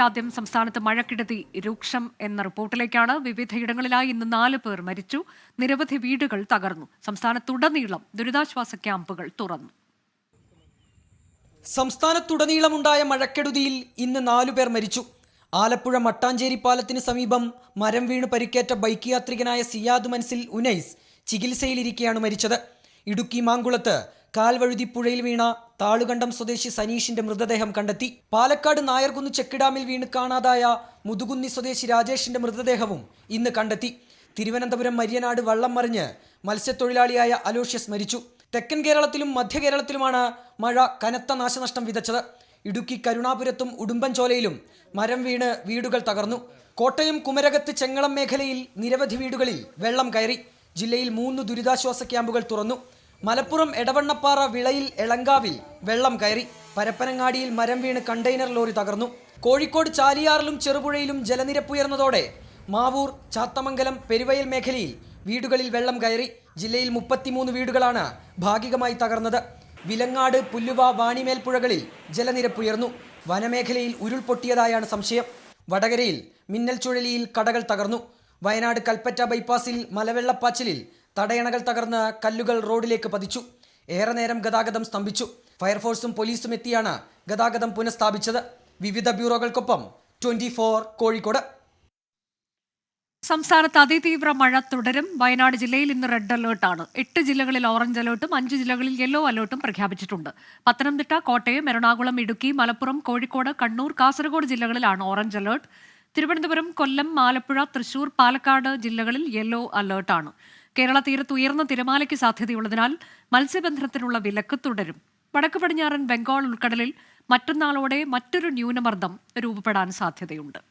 ആദ്യം സംസ്ഥാനത്ത് മഴക്കെടുതി രൂക്ഷം എന്ന റിപ്പോർട്ടിലേക്കാണ് വിവിധയിടങ്ങളിലായി ഇന്ന് നാല് പേർ മരിച്ചു. നിരവധി വീടുകൾ തകർന്നു. സംസ്ഥാനത്തുടനീളം ദുരിതാശ്വാസ ക്യാമ്പുകൾ തുറന്നു. സംസ്ഥാനത്തുടനീളമുണ്ടായ മഴക്കെടുതിയിൽ ഇന്ന് നാലുപേർ മരിച്ചു. ആലപ്പുഴ മട്ടാഞ്ചേരി പാലത്തിന് സമീപം മരം വീണ് പരിക്കേറ്റ ബൈക്ക് യാത്രികനായ സിയാദ് മൻസിൽ ഉനൈസ് ചികിത്സയിലിരിക്കെയാണ് മരിച്ചത്. ഇടുക്കി മാങ്കുളത്ത് കാൽവഴുതി പുഴയിൽ വീണ താളുകണ്ടം സ്വദേശി സനീഷിന്റെ മൃതദേഹം കണ്ടെത്തി. പാലക്കാട് നായർകുന്ന് ചെക്കിഡാമിൽ വീണ് കാണാതായ മുതുകുന്നി സ്വദേശി രാജേഷിന്റെ മൃതദേഹവും ഇന്ന് കണ്ടെത്തി. തിരുവനന്തപുരം മര്യനാട് വള്ളം മറിഞ്ഞ് മത്സ്യത്തൊഴിലാളിയായ അലോഷ്യസ് മരിച്ചു. തെക്കൻ കേരളത്തിലും മധ്യ കേരളത്തിലുമാണ് മഴ കനത്ത നാശനഷ്ടം വിതച്ചത്. ഇടുക്കി കരുണാപുരത്തും ഉടുമ്പൻചോലയിലും മരം വീണ് വീടുകൾ തകർന്നു. കോട്ടയം കുമരകത്ത് ചെങ്ങളം മേഖലയിൽ നിരവധി വീടുകളിൽ വെള്ളം കയറി. ജില്ലയിൽ മൂന്ന് ദുരിതാശ്വാസ ക്യാമ്പുകൾ തുറന്നു. മലപ്പുറം എടവണ്ണപ്പാറ വിളയിൽ എളങ്കാവിൽ വെള്ളം കയറി. പരപ്പനങ്ങാടിയിൽ മരം വീണ് കണ്ടെയ്നർ ലോറി തകർന്നു. കോഴിക്കോട് ചാലിയാറിലും ചെറുപുഴയിലും ജലനിരപ്പുയർന്നതോടെ മാവൂർ ചാത്തമംഗലം പെരുവയൽ മേഖലയിൽ വീടുകളിൽ വെള്ളം കയറി. ജില്ലയിൽ മുപ്പത്തിമൂന്ന് വീടുകളാണ് ഭാഗികമായി തകർന്നത്. വിലങ്ങാട് പുല്ലുവ വാണിമേൽ പുഴകളിൽ ജലനിരപ്പുയർന്നു വനമേഖലയിൽ ഉരുൾപൊട്ടിയതായാണ് സംശയം. വടകരയിൽ മിന്നൽ ചുഴലിയിൽ കടകൾ തകർന്നു. വയനാട് കൽപ്പറ്റ ബൈപ്പാസിൽ മലവെള്ളപ്പാച്ചിലിൽ തടയണകൾ തകർന്ന് കല്ലുകൾ റോഡിലേക്ക് പതിച്ചു. ഏറെ നേരം ഗതാഗതം സ്തംഭിച്ചു. ഫയർഫോഴ്സും പോലീസും എത്തിയാണ് ഗതാഗതം പുനഃസ്ഥാപിച്ചത്. വിവിധ ബ്യൂറോകൾക്കൊപ്പം ട്വന്റി കോഴിക്കോട്. സംസ്ഥാനത്ത് അതിതീവ്ര മഴ തുടരും. വയനാട് ജില്ലയിൽ ഇന്ന് റെഡ് അലേർട്ടാണ്. എട്ട് ജില്ലകളിൽ ഓറഞ്ച് അലേർട്ടും അഞ്ച് ജില്ലകളിൽ യെല്ലോ അലേർട്ടും പ്രഖ്യാപിച്ചിട്ടുണ്ട്. പത്തനംതിട്ട കോട്ടയം എറണാകുളം ഇടുക്കി മലപ്പുറം കോഴിക്കോട് കണ്ണൂർ കാസർഗോഡ് ജില്ലകളിലാണ് ഓറഞ്ച് അലേർട്ട്. തിരുവനന്തപുരം കൊല്ലം ആലപ്പുഴ തൃശൂർ പാലക്കാട് ജില്ലകളിൽ യെല്ലോ അലേർട്ടാണ് കേരള തീരത്ത് ഉയർന്ന തിരമാലയ്ക്ക് സാധ്യതയുള്ളതിനാൽ മത്സ്യബന്ധനത്തിനുള്ള വിലക്ക് തുടരും. വടക്ക് പടിഞ്ഞാറൻ ബംഗാൾ ഉൾക്കടലിൽ മറ്റന്നാളോടെ മറ്റൊരു ന്യൂനമർദ്ദം രൂപപ്പെടാൻ സാധ്യതയുണ്ട്.